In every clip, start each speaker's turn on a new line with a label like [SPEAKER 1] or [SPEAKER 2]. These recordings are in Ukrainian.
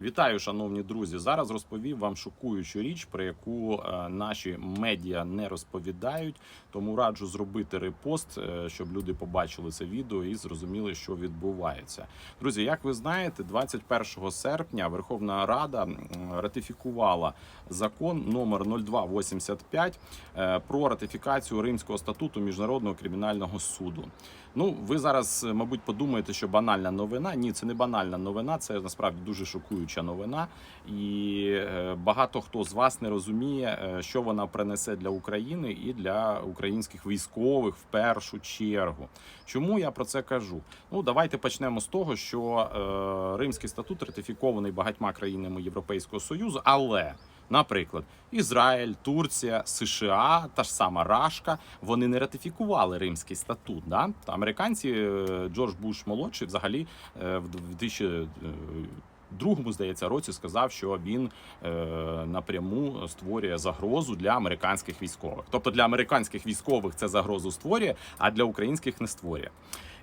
[SPEAKER 1] Вітаю, шановні друзі. Зараз розповім вам шокуючу річ, про яку е, наші медіа не розповідають. Тому раджу зробити репост, е, щоб люди побачили це відео і зрозуміли, що відбувається. Друзі, як ви знаєте, 21 серпня Верховна Рада ратифікувала закон номер 0285 е, про ратифікацію Римського статуту міжнародного кримінального суду. Ну, ви зараз, мабуть, подумаєте, що банальна новина. Ні, це не банальна новина, це насправді дуже шокуюча хвилююча новина, і е, багато хто з вас не розуміє, е, що вона принесе для України і для українських військових в першу чергу. Чому я про це кажу? Ну давайте почнемо з того, що е, Римський статут ратифікований багатьма країнами Європейського союзу, але Наприклад, Ізраїль, Турція, США, та ж сама Рашка, вони не ратифікували Римський статут. Да? Американці Джордж Буш молодший взагалі в 2000 другому здається році сказав, що він е, напряму створює загрозу для американських військових. Тобто для американських військових це загрозу створює, а для українських не створює.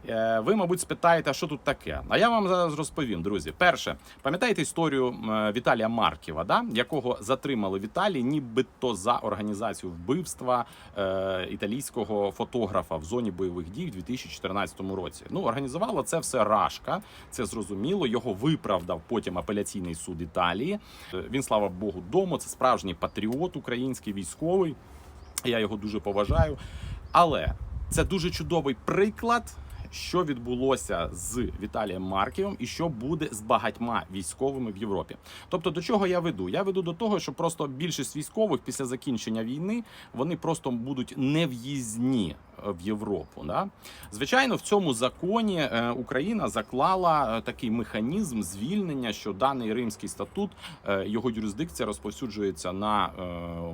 [SPEAKER 1] Е, Ви, мабуть, спитаєте, що тут таке? А я вам зараз розповім, друзі. Перше, пам'ятаєте історію Віталія Марківа, да? якого затримали в Італії, нібито за організацію вбивства е, італійського фотографа в зоні бойових дій в 2014 році. Ну, організувала це все Рашка, це зрозуміло. Його виправдав потім апеляційний суд Італії. Е, Він, слава Богу, дому. Це справжній патріот, український військовий. Я його дуже поважаю. Але це дуже чудовий приклад, що відбулося з Віталієм Марківим і що буде з багатьма військовими в Європі. Тобто, до чого я веду? Я веду до того, що просто більшість військових після закінчення війни вони просто будуть нев'їзні е, в Європу. Да? Звичайно, в цьому законі е, Україна заклала е, такий механізм звільнення, що даний римський статут його юрисдикція розповсюджується на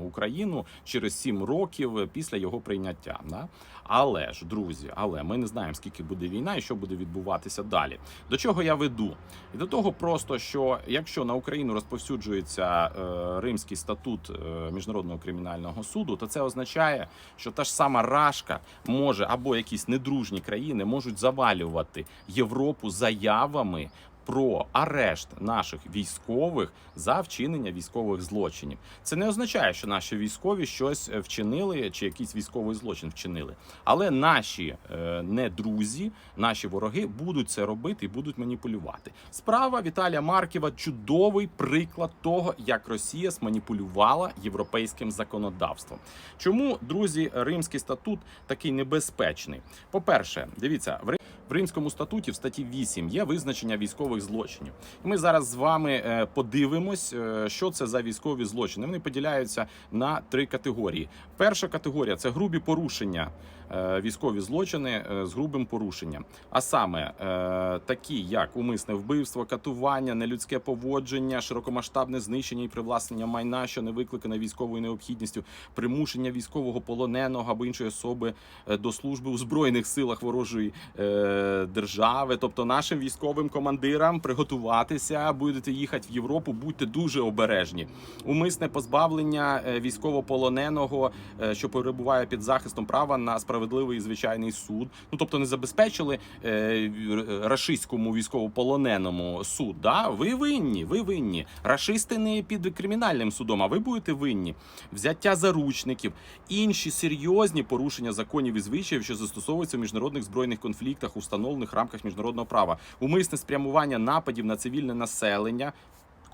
[SPEAKER 1] Україну через 7 років після його прийняття. Да? Але ж, друзі, але ми не знаємо, скільки буде війна і що буде відбуватися далі. До чого я веду? І до того просто, що якщо на Україну розповсюджується е, Римський статут е, міжнародного кримінального суду, то це означає, що та ж сама Рашка може або якісь недружні країни можуть завалювати Європу заявами. Про арешт наших військових за вчинення військових злочинів це не означає, що наші військові щось е, вчинили чи якийсь військовий злочин вчинили. Але наші е, не друзі, наші вороги будуть це робити і будуть маніпулювати. Справа Віталія Марківа чудовий приклад того, як Росія зманіпулювала європейським законодавством. Чому друзі, Римський статут такий небезпечний? По перше, дивіться в Рим- в Римському статуті в статті 8 є визначення військових злочинів. І ми зараз з вами е, подивимось, е, що це за військові злочини. Вони поділяються на три категорії. Перша категорія це грубі порушення, е, військові злочини з грубим порушенням. А саме такі, як умисне вбивство, катування, нелюдське поводження, широкомасштабне знищення і привласнення майна, що не викликане військовою необхідністю, примушення військового полоненого або іншої особи до служби у збройних силах ворожої держави. Тобто нашим військовим командирам приготуватися, будете їхати в Європу, будьте дуже обережні. Умисне позбавлення е, військовополоненого, е, що перебуває під захистом права на справедливий і звичайний суд. Ну тобто не забезпечили е, рашистському військовополоненому суд. Да? Ви винні, ви винні. Рашисти не під кримінальним судом, а ви будете винні. Взяття заручників, інші серйозні порушення законів і звичаїв, що застосовуються в міжнародних збройних конфліктах, установлених рамках міжнародного права, умисне спрямування нападів на цивільне населення.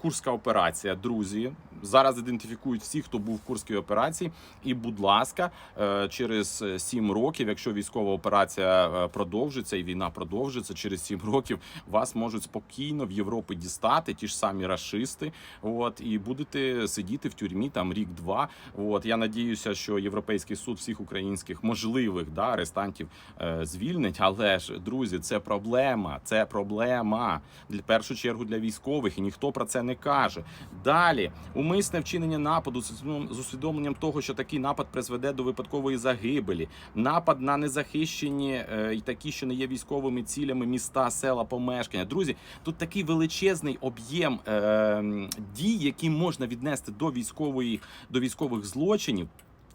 [SPEAKER 1] Курська операція, друзі. Зараз ідентифікують всіх, хто був в Курській операції. І, будь ласка, е, через 7 років, якщо військова операція е, продовжиться і війна продовжиться, через 7 років вас можуть спокійно в Європі дістати ті ж самі рашисти. От і будете сидіти в тюрмі там рік-два. От я надіюся, що європейський суд всіх українських можливих да, арестантів е, звільнить. Але ж друзі, це проблема. Це проблема для першу чергу для військових, і ніхто про це не каже. Далі умисне вчинення нападу з усвідомленням того, що такий напад призведе до випадкової загибелі, напад на незахищені е, і такі, що не є військовими цілями міста, села, помешкання. Друзі, тут такий величезний об'єм е, дій, які можна віднести до військової до військових злочинів.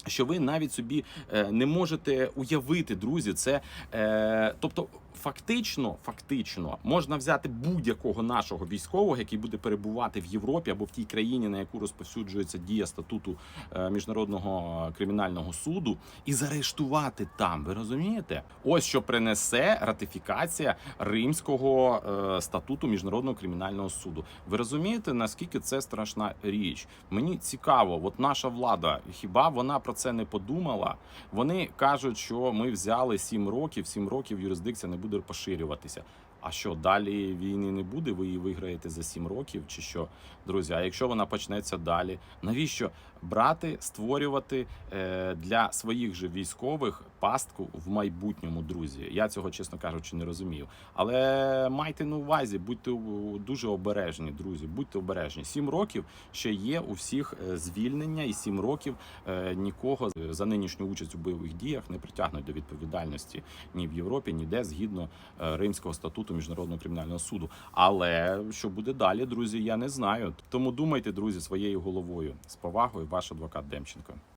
[SPEAKER 1] Що ви навіть собі е, не можете уявити, друзі, це е, тобто Фактично, фактично, можна взяти будь-якого нашого військового, який буде перебувати в Європі або в тій країні, на яку розповсюджується дія статуту е, міжнародного кримінального суду, і заарештувати там. Ви розумієте? Ось що принесе ратифікація Римського е, статуту міжнародного кримінального суду. Ви розумієте, наскільки це страшна річ? Мені цікаво, от наша влада, хіба вона про це не подумала? Вони кажуть, що ми взяли сім років, сім років юрисдикція не буде поширюватися. А що далі війни не буде? Ви її виграєте за сім років, чи що, друзі? А якщо вона почнеться далі, навіщо брати, створювати е, для своїх же військових пастку в майбутньому, друзі? Я цього, чесно кажучи, не розумію. Але майте на увазі, будьте дуже обережні, друзі. Будьте обережні. Сім років ще є у всіх е, звільнення, і сім років е, нікого за нинішню участь у бойових діях не притягнуть до відповідальності ні в Європі, ніде згідно е, Римського статуту міжнародного кримінального суду. Але що буде далі, друзі, я не знаю. Тому думайте, друзі, своєю головою з повагою, ваш адвокат Демченко.